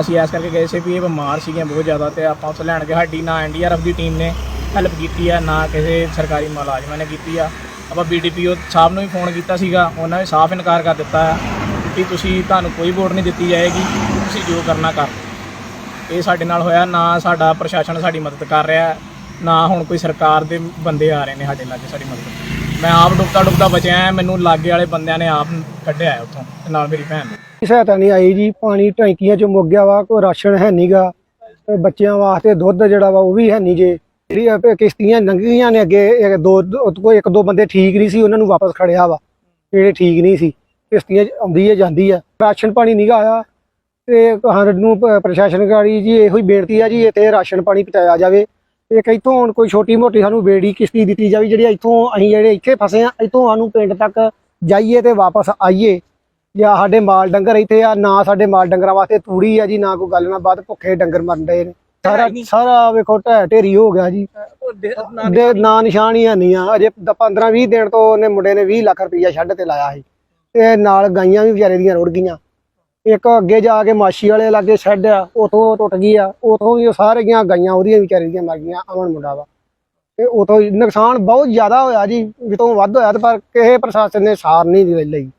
ਅਸੀਂ ਐਸ ਕਰਕੇ ਗਏ ਸੀ ਵੀ ਇਹ ਬਿਮਾਰ ਸੀਗੀਆਂ ਬਹੁਤ ਜ਼ਿਆਦਾ ਤੇ ਆਪਾਂ ਉੱਥੇ ਲੈਣ ਗਏ। ਸਾਡੀ ਨਾ ਐਨਡੀਆਰਐਫ ਦੀ ਟੀਮ ਨੇ ਹੈਲਪ ਕੀਤੀ ਆ, ਨਾ ਕਿਸੇ ਸਰਕਾਰੀ ਮੁਲਾਜ਼ਮਾਂ ਨੇ ਕੀਤੀ ਆ। ਆਪਾਂ ਬੀਡੀਪੀਓ ਸਾਹਿਬ ਨੂੰ ਵੀ ਫੋਨ ਕੀਤਾ ਸੀਗਾ, ਉਹਨਾਂ ਨੇ ਸਾਫ਼ ਇਨਕਾਰ ਕਰ ਦਿੱਤਾ ਆ ਕਿ ਤੁਸੀਂ ਤੁਹਾਨੂੰ ਕੋਈ ਵੋਟ ਨਹੀਂ ਦਿੱਤੀ ਜਾਏਗੀ, ਤੁਸੀਂ ਜੋ ਕਰਨਾ ਕਰ। ਇਹ ਸਾਡੇ ਨਾਲ ਹੋਇਆ, ਨਾ ਸਾਡਾ ਪ੍ਰਸ਼ਾਸਨ ਸਾਡੀ ਮਦਦ ਕਰ ਰਿਹਾ। ਨਾ ਹੁਣ ਕੋਈ ਸਰਕਾਰ ਦੇ ਬੰਦੇ ਆ ਰਹੇ ਨੇ ਸਾਡੇ ਲਾਗੇ ਸਾਡੀ ਮਦਦ ਮੈਂ ਆਪ ਡੁੱਬਦਾ ਡੁੱਬਦਾ ਬਚਿਆ ਮੈਨੂੰ ਲਾਗੇ ਵਾਲੇ ਬੰਦਿਆਂ ਨੇ ਆਪ ਕੱਢਿਆ ਹੈ ਉੱਥੋਂ, ਤੇ ਨਾਲ ਮੇਰੀ ਭੈਣ ਨੇ। ਕੋਈ ਸਹਾਇਤਾ ਨਹੀਂ ਆਈ ਜੀ, ਪਾਣੀ ਟੈਂਕੀਆਂ 'ਚ ਮੁੱਕ ਗਿਆ ਵਾ, ਕੋਈ ਰਾਸ਼ਨ ਹੈ ਨਹੀਂਗਾ ਬੱਚਿਆਂ ਵਾਸਤੇ ਦੁੱਧ ਜਿਹੜਾ ਵਾ ਉਹ ਵੀ ਹੈ ਨਹੀਂ ਜੇ। ਜਿਹੜੀ ਆ ਵੀ ਕਿਸ਼ਤੀਆਂ ਲੰਘੀਆਂ ਨੇ ਅੱਗੇ, ਇੱਕ ਦੋ ਦੋ- ਕੋਈ ਇੱਕ ਦੋ ਬੰਦੇ ਠੀਕ ਨਹੀਂ ਸੀ, ਉਹਨਾਂ ਨੂੰ ਵਾਪਸ ਖੜਿਆ ਵਾ, ਜਿਹੜੇ ਠੀਕ ਨਹੀਂ ਸੀ, ਕਿਸ਼ਤੀਆਂ 'ਚ ਆਉਂਦੀ ਹੈ, ਜਾਂਦੀ ਆ ਰਾਸ਼ਨ ਪਾਣੀ ਨਹੀਂਗਾ ਆਇਆ, ਤੇ ਸਾਨੂੰ ਪ- ਪ੍ਰਸ਼ਾਸਨ ਗਾੜੀ ਜੀ ਇਹੋ ਹੀ ਬੇਨਤੀ ਆ ਜੀ, ਇੱਥੇ ਰਾਸ਼ਨ ਪਾਣੀ ਪਹੁੰਚਾਇਆ ਜਾਵੇ। ਇੱਕ ਇੱਥੋਂ ਹੁਣ ਕੋਈ ਛੋਟੀ ਮੋਟੀ ਸਾਨੂੰ ਬੇੜੀ ਕਿਸ਼ਤੀ ਦਿੱਤੀ ਜਾਵੇ ਜਿਹੜੀ ਇੱਥੋਂ ਅਸੀਂ ਜਿਹੜੇ ਇੱਥੇ ਫਸੇ ਆ ਇੱਥੋਂ ਸਾਨੂੰ ਪਿੰਡ ਤੱਕ ਜਾਈਏ ਤੇ ਵਾਪਸ ਆਈਏ। ਜਾਂ ਸਾਡੇ ਮਾਲ ਡੰਗਰ ਇੱਥੇ ਆ ਨਾ ਸਾਡੇ ਮਾਲ ਡੰਗਰਾਂ ਵਾਸਤੇ ਤੂੜੀ ਆ ਜੀ ਨਾ ਕੋਈ ਗੱਲ ਨਾ ਬਾਤ ਭੁੱਖੇ ਡੰਗਰ ਮਰਨ ਡਏ ਨੇ। ਸਾਰਾ ਸਾਰਾ ਵੇਖੋ ਢਹਿ ਢੇਰੀ ਹੋ ਗਿਆ ਜੀ। ਦੇ ਨਾਂ ਨਿਸ਼ਾਨ ਹੀ ਹੈ ਨਹੀਂ ਆ ਅਜੇ 15 20 ਦਿਨ ਤੋਂ ਉਹਨੇ ਮੁੰਡੇ ਨੇ 20 ਲੱਖ ਰੁਪਈਆ ਛੱਡ ਤੇ ਲਾਇਆ ਸੀ। ਤੇ ਨਾਲ ਗਾਈਆਂ ਵੀ ਵਿਚਾਰੇ ਦੀਆਂ ਰੁੜ ਗਈਆਂ। ਇੱਕ ਅੱਗੇ ਜਾ ਕੇ ਮਾਸ਼ੀ ਵਾਲੇ ਲਾਗੇ ਸੈੱਡ ਆ, ਉਥੋਂ ਟੁੱਟ ਗਈ ਆ, ਉਥੋਂ ਵੀ ਉਹ ਸਾਰੀਆਂ ਗਾਈਆਂ ਉਹਦੀਆਂ ਵਿਚਾਰੀ ਦੀਆਂ ਮਰ ਗਈਆਂ ਅਮਨ ਮੁੰਡਾ ਵਾ। ਤੇ ਉਥੋਂ ਨੁਕਸਾਨ ਬਹੁਤ ਜ਼ਿਆਦਾ ਹੋਇਆ ਜੀ ਜਿੱਤੋਂ ਵੱਧ ਹੋਇਆ ਤੇ ਪਰ ਕਿਸੇ ਪ੍ਰਸ਼ਾਸਨ ਨੇ ਸਾਰ ਨਹੀਂ ਲਈ।